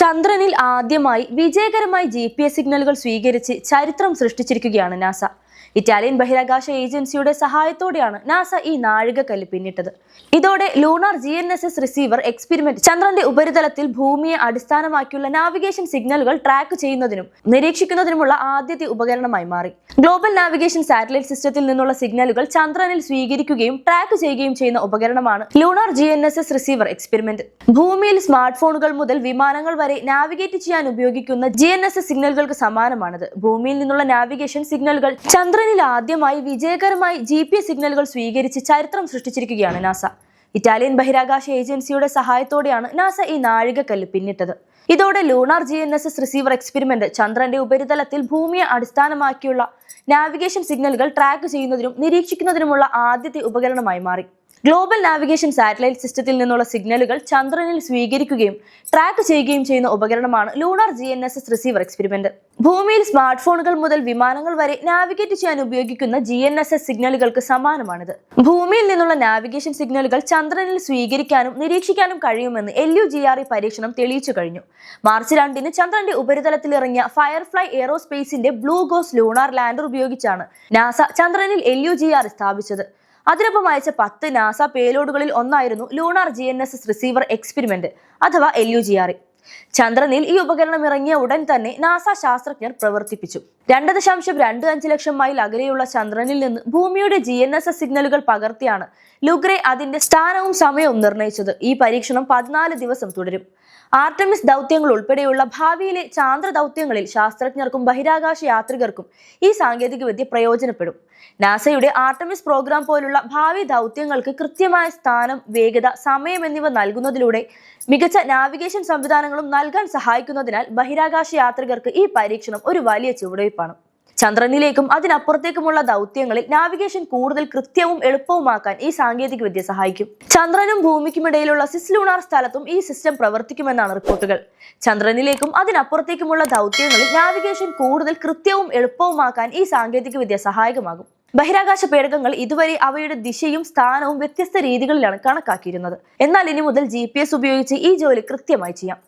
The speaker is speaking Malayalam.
ചന്ദ്രനിൽ ആദ്യമായി വിജയകരമായി ജി പി എസ് സിഗ്നലുകൾ സ്വീകരിച്ച് ചരിത്രം സൃഷ്ടിച്ചിരിക്കുകയാണ് നാസ. ഇറ്റാലിയൻ ബഹിരാകാശ ഏജൻസിയുടെ സഹായത്തോടെയാണ് നാസ ഈ നാഴികക്കല്ല് പിന്നിട്ടത്. ഇതോടെ lunar G N S S receiver experiment ചന്ദ്രന്റെ ഉപരിതലത്തിൽ ഭൂമിയെ അടിസ്ഥാനമാക്കിയുള്ള നാവിഗേഷൻ സിഗ്നലുകൾ ട്രാക്ക് ചെയ്യുന്നതിനും നിരീക്ഷിക്കുന്നതിനുമുള്ള ആദ്യത്തെ ഉപകരണമായി മാറി. ഗ്ലോബൽ നാവിഗേഷൻ സാറ്റലൈറ്റ് സിസ്റ്റത്തിൽ നിന്നുള്ള സിഗ്നലുകൾ ചന്ദ്രനിൽ സ്വീകരിക്കുകയും ട്രാക്ക് ചെയ്യുകയും ചെയ്യുന്ന ഉപകരണമാണ് ലൂണാർ ജി റിസീവർ എക്സ്പെരിമെന്റ് ഭൂമിയിൽ സ്മാർട്ട് ഫോണുകൾ മുതൽ വിമാനങ്ങൾ വരെ നാവിഗേറ്റ് ചെയ്യാൻ ഉപയോഗിക്കുന്ന ജി എൻ എസ് സിഗ്നലുകൾക്ക് സമാനമാണിത്. ഭൂമിയിൽ നിന്നുള്ള നാവിഗേഷൻ സിഗ്നലുകൾ ചന്ദ്രനിൽ ആദ്യമായി വിജയകരമായി ജി പി എസ് സിഗ്നലുകൾ സ്വീകരിച്ച് ചരിത്രം സൃഷ്ടിച്ചിരിക്കുകയാണ് നാസ. ഇറ്റാലിയൻ ബഹിരാകാശ ഏജൻസിയുടെ സഹായത്തോടെയാണ് നാസ ഈ നാഴികക്കല്ല് പിന്നിട്ടത്. ഇതോടെ lunar G N S S receiver experiment ചന്ദ്രന്റെ ഉപരിതലത്തിൽ ഭൂമിയെ അടിസ്ഥാനമാക്കിയുള്ള നാവിഗേഷൻ സിഗ്നലുകൾ ട്രാക്ക് ചെയ്യുന്നതിനും നിരീക്ഷിക്കുന്നതിനുമുള്ള ആദ്യത്തെ ഉപകരണമായി മാറി. ഗ്ലോബൽ നാവിഗേഷൻ സാറ്റലൈറ്റ് സിസ്റ്റത്തിൽ നിന്നുള്ള സിഗ്നലുകൾ ചന്ദ്രനിൽ സ്വീകരിക്കുകയും ട്രാക്ക് ചെയ്യുകയും ചെയ്യുന്ന ഉപകരണമാണ് lunar G N S S receiver experiment ഭൂമിയിൽ സ്മാർട്ട് ഫോണുകൾ മുതൽ വിമാനങ്ങൾ വരെ നാവിഗേറ്റ് ചെയ്യാൻ ഉപയോഗിക്കുന്ന ജി എൻ എസ് എസ് സിഗ്നലുകൾക്ക് സമാനമാണിത്. ഭൂമിയിൽ നിന്നുള്ള നാവിഗേഷൻ സിഗ്നലുകൾ ചന്ദ്രനിൽ സ്വീകരിക്കാനും നിരീക്ഷിക്കാനും കഴിയുമെന്ന് L U G R E പരീക്ഷണം തെളിയിച്ചു കഴിഞ്ഞു. മാർച്ച് രണ്ടിന് ചന്ദ്രന്റെ ഉപരിതലത്തിൽ ഇറങ്ങിയ ഫയർഫ്ലൈ എയറോസ്പേസിന്റെ ബ്ലൂ ഗോസ് ലൂണാർ ലാൻഡർ ഉപയോഗിച്ചാണ് നാസ ചന്ദ്രനിൽ എൽ യു ജി ആർ സ്ഥാപിച്ചത്. അതിനൊപ്പം അയച്ച പത്ത് നാസ പേലോഡുകളിൽ ഒന്നായിരുന്നു lunar G N S receiver experiment അഥവാ എൽ യു ജി ആർ ചന്ദ്രനിൽ ഈ ഉപകരണം ഇറങ്ങിയ ഉടൻ തന്നെ നാസ ശാസ്ത്രജ്ഞർ പ്രവർത്തിപ്പിച്ചു. രണ്ട് ദശാംശം രണ്ട് അഞ്ച് ലക്ഷം മൈൽ അകലെയുള്ള ചന്ദ്രനിൽ നിന്ന് ഭൂമിയുടെ ജി എൻ എസ് എസ് സിഗ്നലുകൾ പകർത്തിയാണ് ലുഗ്രെ അതിന്റെ സ്ഥാനവും സമയവും നിർണയിച്ചത്. ഈ പരീക്ഷണം പതിനാല് ദിവസം തുടരും. ആർട്ടമിസ് ദൗത്യങ്ങൾ ഉൾപ്പെടെയുള്ള ഭാവിയിലെ ചാന്ദ്ര ദൗത്യങ്ങളിൽ ശാസ്ത്രജ്ഞർക്കും ബഹിരാകാശ യാത്രികർക്കും ഈ സാങ്കേതികവിദ്യ പ്രയോജനപ്പെടും. നാസയുടെ ആർട്ടമിസ് പ്രോഗ്രാം പോലുള്ള ഭാവി ദൗത്യങ്ങൾക്ക് കൃത്യമായ സ്ഥാനം വേഗത സമയം എന്നിവ നൽകുന്നതിലൂടെ മികച്ച നാവിഗേഷൻ സംവിധാനങ്ങളും നൽകാൻ സഹായിക്കുന്നതിനാൽ ബഹിരാകാശ യാത്രികർക്ക് ഈ പരീക്ഷണം ഒരു വലിയ ചുവടുവയ്പ്പാണ്. ചന്ദ്രനിലേക്കും അതിനപ്പുറത്തേക്കുമുള്ള ദൗത്യങ്ങളിൽ നാവിഗേഷൻ കൂടുതൽ കൃത്യവും എളുപ്പവുമാക്കാൻ ഈ സാങ്കേതികവിദ്യ സഹായിക്കും. ചന്ദ്രനും ഭൂമിക്കുമിടയിലുള്ള സിസ്ലൂണാർ സ്ഥലത്തും ഈ സിസ്റ്റം പ്രവർത്തിക്കുമെന്നാണ് റിപ്പോർട്ടുകൾ. ചന്ദ്രനിലേക്കും അതിനപ്പുറത്തേക്കുമുള്ള ദൗത്യങ്ങളിൽ നാവിഗേഷൻ കൂടുതൽ കൃത്യവും എളുപ്പവുമാക്കാൻ ഈ സാങ്കേതികവിദ്യ സഹായകമാകും. ബഹിരാകാശ പേടകങ്ങൾ ഇതുവരെ അവയുടെ ദിശയും സ്ഥാനവും വ്യത്യസ്ത രീതികളിലാണ് കണക്കാക്കിയിരുന്നത്. എന്നാൽ ഇനി മുതൽ ജി ഉപയോഗിച്ച് ഈ ജോലി കൃത്യമായി ചെയ്യാം.